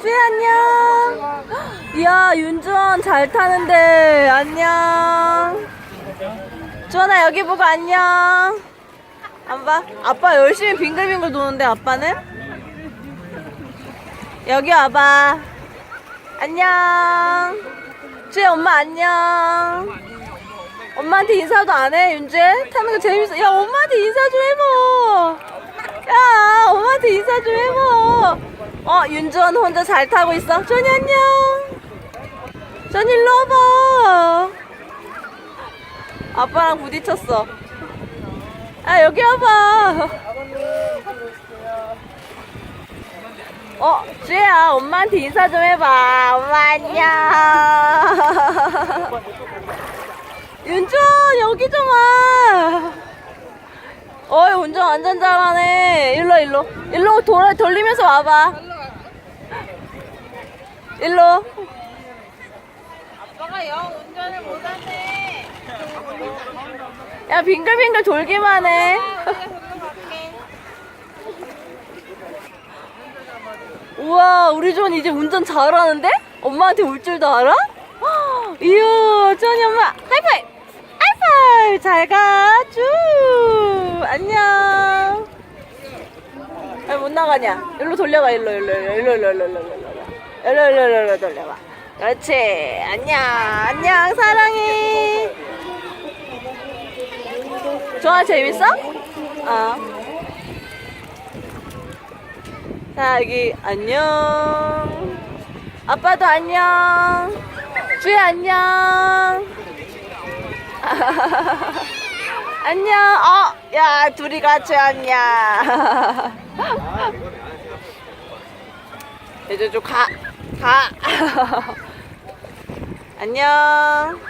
쥐 안녕. 이야 윤주원 잘 타는데 안녕. 주원아 여기 보고 안녕. 안 봐? 아빠 열심히 빙글빙글 도는데 아빠는? 여기 와봐. 안녕. 쥐 엄마 안녕. 엄마한테 인사도 안 해, 윤재? 타는 거 재밌어. 야, 엄마한테 인사 좀 해봐. 야, 엄마 한테 인사 좀 해봐. 어, 윤주원 혼자 잘 타고 있어. 전이 안녕. 전이 일로 와봐. 아빠랑 부딪혔어. 아, 여기 와봐. 어, 쥐야, 엄마한테 인사 좀 해봐. 엄마 안녕. 윤주원, 여기 좀 와. 어이, 운전 완전 잘하네. 일로, 일로. 일로 돌아, 돌리면서 와봐. 일로. 아빠가 영 운전을 못하네. 야, 빙글빙글 돌기만 해. 우와, 우리 존 이제 운전 잘하는데? 엄마한테 올 줄도 알아? 헉, 이야, 존이 엄마, 하이파이브! 하이파이브! 잘 가, 쭈! 안녕. 왜 못 나가냐? 일로 돌려가, 일로, 일로, 일로, 일로, 일로, 일로, 일로, 일로, 일로, 일로, 일로, 일로 돌려봐. 그렇지. 안녕, 안녕, 사랑해. 좋아, 재밌어? 어. 자 여기 안녕 아빠도 안녕 주희 안녕 안녕. 어 야 둘이 같이 왔냐 이제 좀 가 가. 안녕